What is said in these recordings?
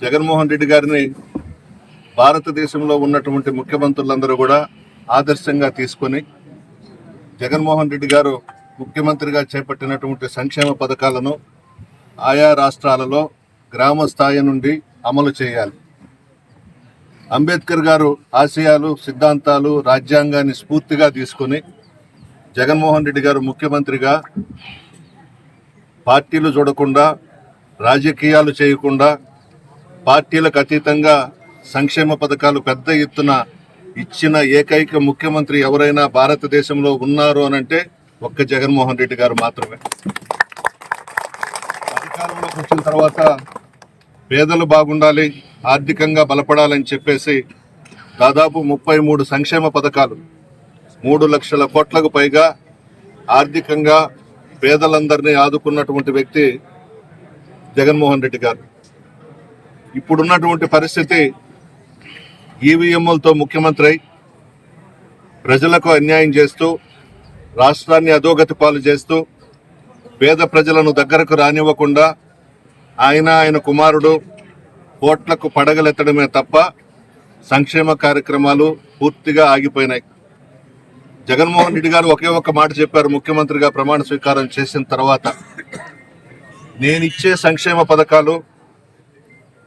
జగన్మోహన్ రెడ్డి గారిని భారతదేశంలో ఉన్నటువంటి ముఖ్యమంత్రులందరూ కూడా ఆదర్శంగా తీసుకొని జగన్మోహన్ రెడ్డి గారు ముఖ్యమంత్రిగా చేపట్టినటువంటి సంక్షేమ పథకాలను ఆయా రాష్ట్రాలలో గ్రామ స్థాయి నుండి అమలు చేయాలి. అంబేద్కర్ గారు ఆశయాలు సిద్ధాంతాలు రాజ్యాంగాన్ని స్ఫూర్తిగా తీసుకొని జగన్మోహన్ రెడ్డి గారు ముఖ్యమంత్రిగా పార్టీలు చూడకుండా రాజకీయాలు చేయకుండా పార్టీలకు అతీతంగా సంక్షేమ పథకాలు పెద్ద ఎత్తున ఇచ్చిన ఏకైక ముఖ్యమంత్రి ఎవరైనా భారతదేశంలో ఉన్నారు అనంటే ఒక్క జగన్మోహన్ రెడ్డి గారు మాత్రమే. అధికారంలోకి వచ్చిన తర్వాత పేదలు బాగుండాలి ఆర్థికంగా బలపడాలని చెప్పేసి దాదాపు ముప్పై మూడు సంక్షేమ పథకాలు మూడు లక్షల కోట్లకు పైగా ఆర్థికంగా పేదలందరినీ ఆదుకున్నటువంటి వ్యక్తి జగన్మోహన్ రెడ్డి గారు. ఇప్పుడున్నటువంటి పరిస్థితి ఈవీఎంలతో ముఖ్యమంత్రి అయి ప్రజలకు అన్యాయం చేస్తూ రాష్ట్రాన్ని అధోగతి పాలు చేస్తూ పేద ప్రజలను దగ్గరకు రానివ్వకుండా ఆయన ఆయన కుమారుడు కోట్లకు పడగలెత్తడమే తప్ప సంక్షేమ కార్యక్రమాలు పూర్తిగా ఆగిపోయినాయి. జగన్మోహన్ రెడ్డి గారు ఒకే ఒక్క మాట చెప్పారు ముఖ్యమంత్రిగా ప్రమాణ స్వీకారం చేసిన తర్వాత. నేనిచ్చే సంక్షేమ పథకాలు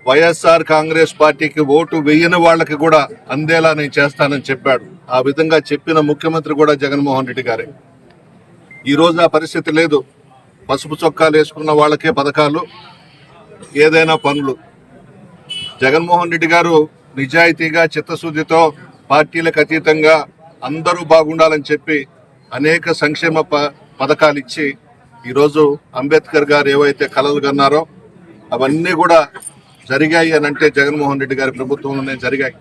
వైఎస్ఆర్ కాంగ్రెస్ పార్టీకి ఓటు వేయని వాళ్ళకి కూడా అందేలా నేను చేస్తానని చెప్పాడు. ఆ విధంగా చెప్పిన ముఖ్యమంత్రి కూడా జగన్మోహన్ రెడ్డి గారే. ఈ రోజు ఆ పరిస్థితి లేదు. పసుపు చొక్కాలు వేసుకున్న వాళ్ళకే పథకాలు ఏదైనా పనులు. జగన్మోహన్ రెడ్డి గారు నిజాయితీగా చిత్తశుద్ధితో పార్టీలకు అతీతంగా అందరూ బాగుండాలని చెప్పి అనేక సంక్షేమ ప- పథకాలు ఇచ్చి ఈరోజు అంబేద్కర్ గారు ఏవైతే కలలు కన్నారో అవన్నీ కూడా జరిగాయి అని అంటే జగన్మోహన్ రెడ్డి గారి ప్రభుత్వంలోనే జరిగాయి.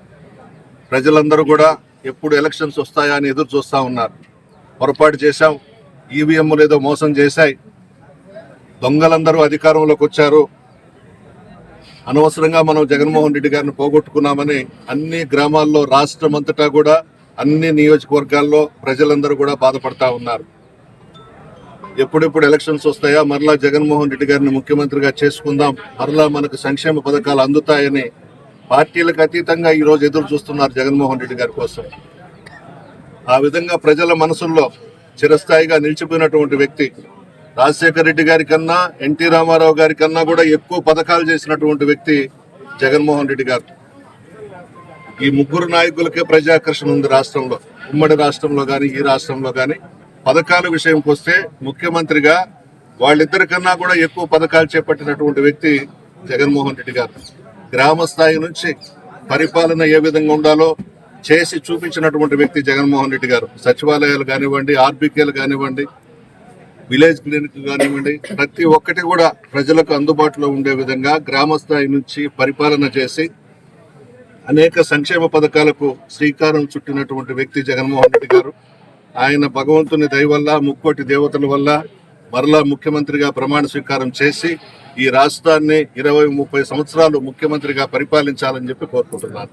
ప్రజలందరూ కూడా ఎప్పుడు ఎలక్షన్స్ వస్తాయా అని ఎదురు చూస్తూ ఉన్నారు. పొరపాటు చేశాం ఈవీఎంలు ఏదో మోసం చేశాయి. దొంగలందరూ అధికారంలోకి వచ్చారు. అనవసరంగా మనం జగన్మోహన్ రెడ్డి గారిని పోగొట్టుకున్నామని అన్ని గ్రామాల్లో రాష్ట్రం అంతటా కూడా అన్ని నియోజకవర్గాల్లో ప్రజలందరూ కూడా బాధపడతా ఉన్నారు. ఎప్పుడెప్పుడు ఎలక్షన్స్ వస్తాయా? మరలా జగన్మోహన్ రెడ్డి గారిని ముఖ్యమంత్రిగా చేసుకుందాం. మరలా మనకు సంక్షేమ పథకాలు అందుతాయని పార్టీలకు అతీతంగా ఈ రోజు ఎదురు చూస్తున్నారు జగన్మోహన్ రెడ్డి గారి కోసం. ఆ విధంగా ప్రజల మనసుల్లో చిరస్థాయిగా నిలిచిపోయినటువంటి వ్యక్తి రాజశేఖర రెడ్డి గారి కన్నా ఎన్టీ రామారావు గారి కన్నా కూడా ఎక్కువ పథకాలు చేసినటువంటి వ్యక్తి జగన్మోహన్ రెడ్డి గారు. ఈ ముగ్గురు నాయకులకే ప్రజాకర్షణ ఉంది రాష్ట్రంలో. ఉమ్మడి రాష్ట్రంలో కానీ ఈ రాష్ట్రంలో కానీ పథకాల విషయంకి వస్తే ముఖ్యమంత్రిగా వాళ్ళిద్దరి కన్నా కూడా ఎక్కువ పథకాలు చేపట్టినటువంటి వ్యక్తి జగన్మోహన్ రెడ్డి గారు. గ్రామ స్థాయి నుంచి పరిపాలన ఏ విధంగా ఉండాలో చేసి చూపించినటువంటి వ్యక్తి జగన్మోహన్ రెడ్డి గారు. సచివాలయాలు కానివ్వండి ఆర్బీకేలు కానివ్వండి విలేజ్ క్లినిక్ కానివ్వండి ప్రతి ఒక్కటి కూడా ప్రజలకు అందుబాటులో ఉండే విధంగా గ్రామ స్థాయి నుంచి పరిపాలన చేసి అనేక సంక్షేమ పథకాలకు శ్రీకారం చుట్టినటువంటి వ్యక్తి జగన్మోహన్ రెడ్డి గారు. ఆయన భగవంతుని దయ వల్ల ముక్కోటి దేవతల వల్ల మరలా ముఖ్యమంత్రిగా ప్రమాణ స్వీకారం చేసి ఈ రాష్ట్రాన్ని ఇరవై ముప్పై సంవత్సరాలు ముఖ్యమంత్రిగా పరిపాలించాలని చెప్పి కోరుకుంటున్నాను.